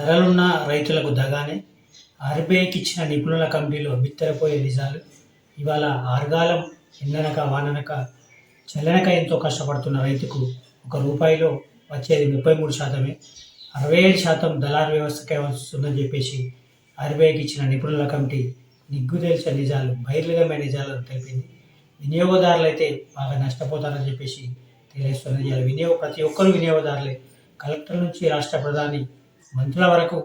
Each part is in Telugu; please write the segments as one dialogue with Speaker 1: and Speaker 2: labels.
Speaker 1: ధరలున్న రైతులకు దగానే ఆర్బీఐకి ఇచ్చిన నిపుణుల కమిటీలో బిత్తరపోయే నిజాలు. ఇవాళ ఆర్గాలం ఎండనక వాననక చల్లనక ఎంతో కష్టపడుతున్న రైతుకు ఒక రూపాయిలో వచ్చేది ముప్పై మూడు శాతమే. అరవై ఏడు శాతం దళారు వ్యవస్థకే వస్తుందని చెప్పేసి ఆర్బీఐకి ఇచ్చిన నిపుణుల కమిటీ నిగ్గు తెలిసిన నిజాలు బహిర్గతమైన నిజాలను తెలిపింది. వినియోగదారులు అయితే బాగా నష్టపోతారని చెప్పేసి తెలియజేస్తున్న నిజాలు వినియోగ ప్రతి ఒక్కరు వినియోగదారులే. కలెక్టర్ నుంచి రాష్ట్ర ప్రధాని మంత్రుల వరకు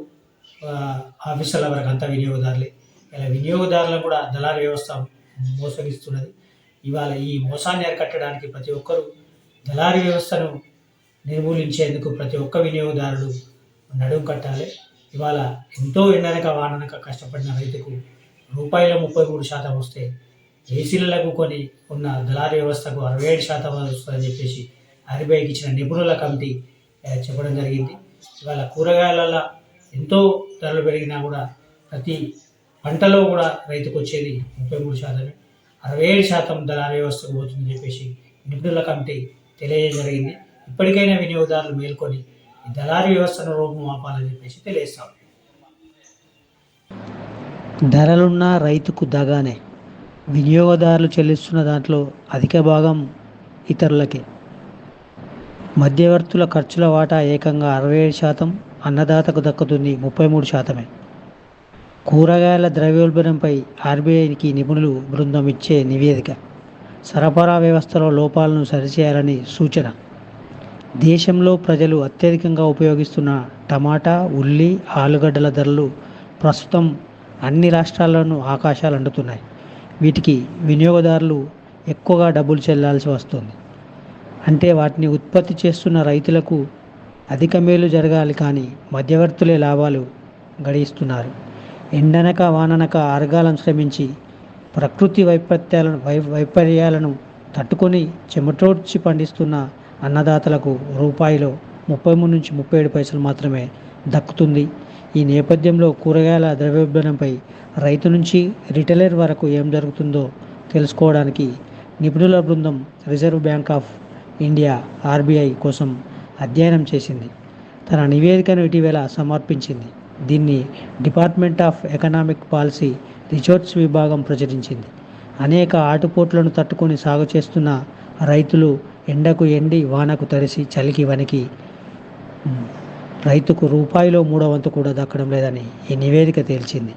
Speaker 1: ఆఫీసర్ల వరకు అంతా వినియోగదారులే. ఇలా వినియోగదారులను కూడా దళారు వ్యవస్థ మోసగిస్తున్నది. ఇవాళ ఈ మోసాన్ని అరికట్టడానికి ప్రతి ఒక్కరూ దళారీ వ్యవస్థను నిర్మూలించేందుకు ప్రతి ఒక్క వినియోగదారుడు నడుం కట్టాలి. ఇవాళ ఎంతో ఎండనక వాననక కష్టపడిన రైతుకు రూపాయల ముప్పై మూడు శాతం వస్తే ఏసీలకు కొని ఉన్న దళారీ వ్యవస్థకు అరవై ఏడు శాతం వస్తుందని చెప్పేసి ఆర్బీఐకి ఇచ్చిన నిపుణుల కమిటీ చెప్పడం జరిగింది. ఇవాళ కూరగాయల ఎంతో ధరలు పెరిగినా కూడా ప్రతి పంటలో కూడా రైతుకు వచ్చేది ముప్పై మూడు శాతమే. అరవై ఏడు శాతం దళారీ వ్యవస్థకు పోతుందని చెప్పేసి నిపుణుల కమిటీ తెలియజేయడం జరిగింది. ఇప్పటికైనా వినియోగదారులు మేల్కొని ఈ దళారీ వ్యవస్థను రూపం ఆపాలని చెప్పేసి తెలియస్తాం
Speaker 2: ధరలున్న రైతుకు దగానే వినియోగదారులు చెల్లిస్తున్న దాంట్లో అధిక భాగం ఇతరులకే. మధ్యవర్తుల ఖర్చుల వాటా ఏకంగా అరవై ఏడు శాతం అన్నదాతకు దక్కుతుంది ముప్పై మూడు శాతమే. కూరగాయల ద్రవ్యోల్బణంపై ఆర్బీఐకి నిపుణులు బృందం ఇచ్చే నివేదిక. సరఫరా వ్యవస్థలో లోపాలను సరిచేయాలని సూచన. దేశంలో ప్రజలు అత్యధికంగా ఉపయోగిస్తున్న టమాటా ఉల్లి ఆలుగడ్డల ధరలు ప్రస్తుతం అన్ని రాష్ట్రాల్లోనూ ఆకాశాలు అంటుతున్నాయి. వీటికి వినియోగదారులు ఎక్కువగా డబ్బులు చెల్లాల్సి వస్తుంది. అంటే వాటిని ఉత్పత్తి చేస్తున్న రైతులకు అధిక మేలు జరగాలి కానీ మధ్యవర్తులే లాభాలు గడిస్తున్నారు ఎండనక వాననక ఆర్గాలను శ్రమించి ప్రకృతి వైపత్యాలను వై వైపర్యాలను తట్టుకొని చెమటోడ్చి పండిస్తున్న అన్నదాతలకు రూపాయిలో ముప్పై మూడు నుంచి ముప్పై ఏడు పైసలు మాత్రమే దక్కుతుంది. ఈ నేపథ్యంలో కూరగాయల ద్రవ్యోల్బణంపై రైతు నుంచి రిటైలర్ వరకు ఏం జరుగుతుందో తెలుసుకోవడానికి నిపుణుల బృందం reserve bank of India RBI కోసం అధ్యయనం చేసింది. తన నివేదికను ఇటీవల సమర్పించింది. దీన్ని department of economic policy resource విభాగం ప్రచురించింది. అనేక ఆటుపోట్లను తట్టుకొని సాగు చేస్తున్న రైతులు ఎండకు ఎండి వానకు తరిసి చలికి వనికి రైతుకు రూపాయిలో మూడో వంతు కూడా దక్కడం లేదని ఈ నివేదిక తేల్చింది.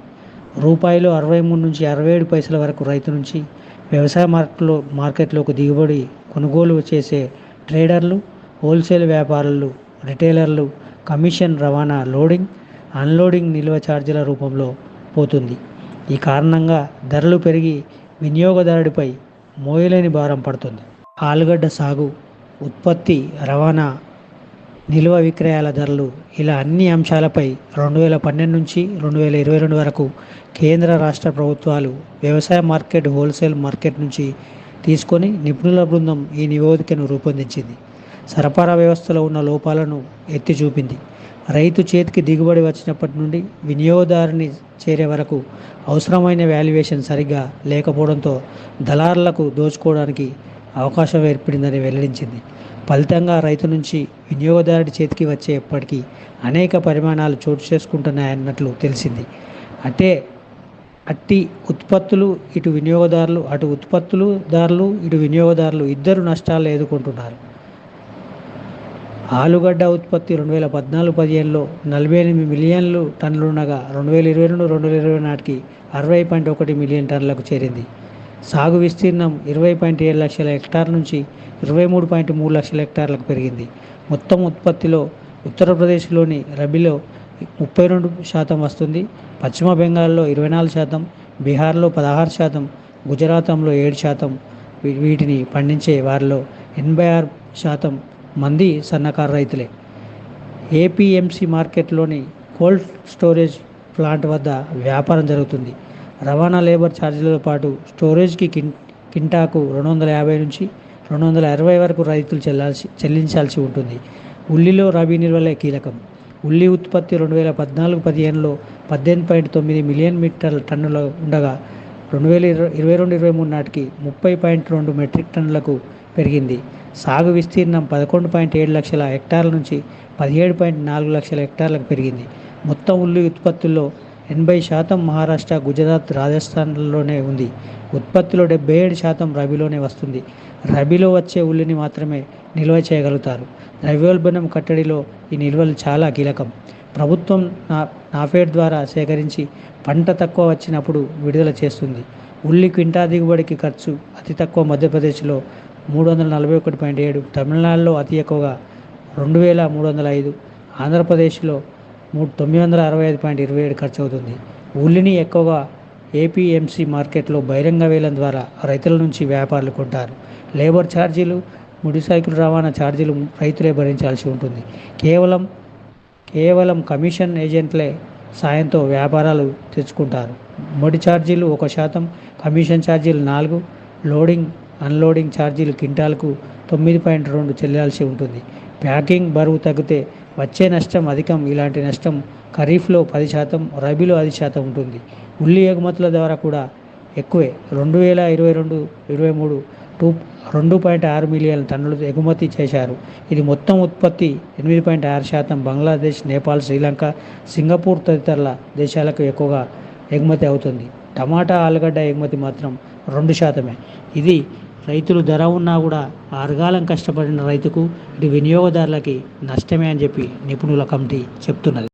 Speaker 2: రూపాయిలో అరవై మూడు నుంచి అరవై ఏడు పైసల వరకు రైతు నుంచి వ్యవసాయ మార్కెట్లో మార్కెట్లోకి దిగుబడి కొనుగోలు చేసే ట్రేడర్లు హోల్సేల్ వ్యాపారులు రిటైలర్లు కమిషన్ రవాణా లోడింగ్ అన్లోడింగ్ నిల్వ ఛార్జీల రూపంలో పోతుంది. ఈ కారణంగా ధరలు పెరిగి వినియోగదారుడిపై మోయలేని భారం పడుతుంది. ఆలుగడ్డ సాగు ఉత్పత్తి రవాణా నిల్వ విక్రయాల ధరలు ఇలా అన్ని అంశాలపై రెండు వేల పన్నెండు నుంచి రెండు వేల ఇరవై రెండు వరకు కేంద్ర రాష్ట్ర ప్రభుత్వాలు వ్యవసాయ మార్కెట్ హోల్సేల్ మార్కెట్ నుంచి తీసుకొని నిపుణుల బృందం ఈ నివేదికను రూపొందించింది. సరఫరా వ్యవస్థలో ఉన్న లోపాలను ఎత్తి చూపింది. రైతు చేతికి దిగుబడి వచ్చినప్పటి నుండి వినియోగదారుని చేరే వరకు అవసరమైన వాల్యుయేషన్ సరిగ్గా లేకపోవడంతో దళారులకు దోచుకోవడానికి అవకాశం ఏర్పడిందని వెల్లడించింది. ఫలితంగా రైతు నుంచి వినియోగదారుడి చేతికి వచ్చేప్పటికీ అనేక పరిమాణాలు చోటు చేసుకుంటున్నాయన్నట్లు తెలిసింది. అంటే అట్టి ఉత్పత్తులు ఇటు వినియోగదారులు అటు ఉత్పత్తులుదారులు ఇటు వినియోగదారులు ఇద్దరు నష్టాలు ఎదుర్కొంటున్నారు. ఆలుగడ్డ ఉత్పత్తి రెండు వేల పద్నాలుగు పదిహేనులో నలభై ఎనిమిది మిలియన్లు టన్నులుండగా రెండు వేల ఇరవై రెండు రెండు వేల ఇరవై నాటికి అరవై పాయింట్ ఒకటి మిలియన్ టన్నులకు చేరింది. సాగు విస్తీర్ణం ఇరవై పాయింట్ ఏడు లక్షల హెక్టార్ నుంచి ఇరవై మూడు పాయింట్ మూడు లక్షల హెక్టార్లకు పెరిగింది. మొత్తం ఉత్పత్తిలో ఉత్తరప్రదేశ్లోని రబీలో ముప్పై రెండు శాతం వస్తుంది. పశ్చిమ బెంగాల్లో ఇరవై నాలుగు శాతం బీహార్లో పదహారు శాతం గుజరాతంలో ఏడు శాతం. వీటిని పండించే వారిలో ఎనభై ఆరు శాతం మంది సన్నకారు రైతులే. ఏపీఎంసీ మార్కెట్లోని కోల్డ్ స్టోరేజ్ ప్లాంట్ వద్ద వ్యాపారం జరుగుతుంది. రవాణా లేబర్ ఛార్జీలతో పాటు స్టోరేజ్కి కిన్ కింటాకు రెండు వందల యాభై నుంచి రెండు వందల అరవై వరకు రైతులు చెల్లాల్సి చెల్లించాల్సి ఉంటుంది. ఉల్లిలో రబీ నిల్వలే కీలకం. ఉల్లి ఉత్పత్తి రెండు వేల పద్నాలుగు పదిహేనులో పద్దెనిమిది పాయింట్ తొమ్మిది మిలియన్ మీటర్ల టన్నులు ఉండగా రెండు వేల ఇరవై ఇరవై రెండు ఇరవై మూడు నాటికి ముప్పై పాయింట్ రెండు మెట్రిక్ టన్నులకు పెరిగింది. సాగు విస్తీర్ణం పదకొండు పాయింట్ ఏడు లక్షల హెక్టార్ల నుంచి పదిహేడు పాయింట్ నాలుగు లక్షల హెక్టార్లకు పెరిగింది. మొత్తం ఉల్లి ఉత్పత్తుల్లో ఎనభై శాతం మహారాష్ట్ర గుజరాత్ రాజస్థాన్లలోనే ఉంది. ఉత్పత్తిలో డెబ్బై ఏడు శాతం రబీలోనే వస్తుంది. రబీలో వచ్చే ఉల్లిని మాత్రమే నిల్వ చేయగలుగుతారు. ద్రవ్యోల్బణం కట్టడిలో ఈ నిల్వలు చాలా కీలకం. ప్రభుత్వం నా నాఫేడ్ ద్వారా సేకరించి పంట తక్కువ వచ్చినప్పుడు విడుదల చేస్తుంది. ఉల్లి క్వింటా దిగుబడికి ఖర్చు అతి తక్కువ మధ్యప్రదేశ్లో మూడు వందల నలభై ఒకటి పాయింట్ ఏడు తమిళనాడులో అతి ఎక్కువగా రెండు వేల మూడు వందల ఐదు ఆంధ్రప్రదేశ్లో మూడు తొమ్మిది వందల అరవై ఐదు పాయింట్ ఇరవై ఏడు ఖర్చు అవుతుంది ఉల్లిని ఎక్కువగా ఏపీఎంసీ మార్కెట్లో బహిరంగ వేలం ద్వారా రైతుల నుంచి వ్యాపారులు కొంటారు. లేబర్ ఛార్జీలు ముడి సైకిల్ రవాణా ఛార్జీలు రైతులే భరించాల్సి ఉంటుంది. కేవలం కేవలం కమిషన్ ఏజెంట్లే సాయంతో వ్యాపారాలు తెచ్చుకుంటారు. ముడి ఛార్జీలు ఒక శాతం కమిషన్ ఛార్జీలు నాలుగు లోడింగ్ అన్లోడింగ్ ఛార్జీలు క్వింటాల్కు తొమ్మిది పాయింట్ రెండు చెల్లాల్సి ఉంటుంది. ప్యాకింగ్ బరువు తగ్గితే వచ్చే నష్టం అధికం ఇలాంటి నష్టం ఖరీఫ్లో పది శాతం రబీలో ఐదు శాతం ఉంటుంది. ఉల్లి ఎగుమతుల ద్వారా కూడా ఎక్కువే. రెండు వేల ఇరవై రెండు ఇరవై మూడు టూ రెండు పాయింట్ ఆరు మిలియన్ టన్నులు ఎగుమతి చేశారు. ఇది మొత్తం ఉత్పత్తి ఎనిమిది పాయింట్ ఆరు శాతం బంగ్లాదేశ్ నేపాల్ శ్రీలంక సింగపూర్ తదితరుల దేశాలకు ఎక్కువగా ఎగుమతి అవుతుంది. టమాటా ఆలుగడ్డ ఎగుమతి మాత్రం రెండు శాతమే. ఇది రైతులు ధర ఉన్నా కూడా ఆరుగాలం కష్టపడిన రైతుకు ఇటు వినియోగదారులకి నష్టమే అని చెప్పి నిపుణుల కమిటీ చెప్తున్నది.